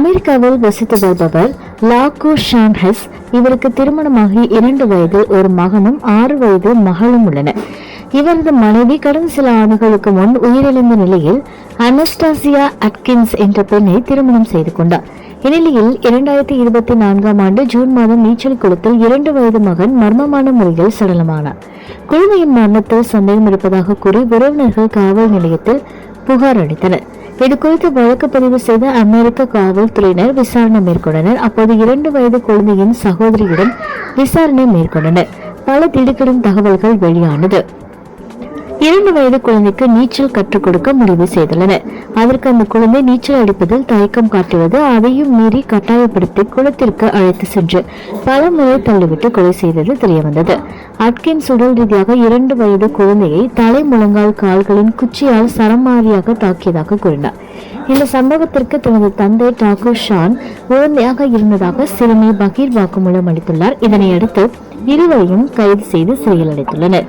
அமெரிக்காவில் வசித்து வருபவர் லாகோ ஷான்ஹஸ் இவருக்கு திருமணமாகி இரண்டு வயது ஒரு மகனும் ஆறு வயது மகளும் உள்ளனர் இவரது மனைவி கடந்த சில ஆண்டுகளுக்கு முன் உயிரிழந்த நிலையில் அனஸ்டாசியா அட்கின்ஸ் என்ற பெண்ணை திருமணம் செய்து கொண்டார். இந்நிலையில் இரண்டாயிரத்தி இருபத்தி நான்காம் ஆண்டு ஜூன் மாதம் நீச்சல் குளத்தில் இரண்டு வயது மகன் மர்மமான முறையில் சடலமானார். குழந்தையின் மரணத்தில் சந்தேகம் இருப்பதாக கூறி உறவினர்கள் காவல் நிலையத்தில் புகார் அளித்தனர். இது குறித்து வழக்கு பதிவு செய்த அமெரிக்க காவல்துறையினர் விசாரணை மேற்கொண்டனர். அப்போது இரண்டு வயது குழந்தையின் சகோதரியுடன் விசாரணை மேற்கொண்டனர். பல திடுக்கிடும் தகவல்கள் வெளியானது. இரண்டு வயது குழந்தைக்கு நீச்சல் கற்றுக் கொடுக்க முடிவு செய்துள்ளனர் அதற்கு அந்த குழந்தை நீச்சல் அடிப்பதில் தயக்கம் காட்டுவது அதையும் மீறி கட்டாயப்படுத்தி குளத்திற்கு அழைத்து சென்று பல முறை தள்ளிவிட்டு கொலை செய்தது தெரியவந்தது. அட்கின்ஸ் உடல் ரீதியாக இரண்டு வயது குழந்தையை தலை முழங்கால் கால்களின் குச்சியால் சரமாரியாக தாக்கியதாக கூறினார். இந்த சம்பவத்திற்கு தனது தந்தை டாகூர் ஷான் உடந்தையாக இருந்ததாக சிறுமி பகீர் வாக்குமூலம் அளித்துள்ளார். இதனையடுத்து இருவரையும் கைது செய்து சிறையில் அடைத்துள்ளனர்.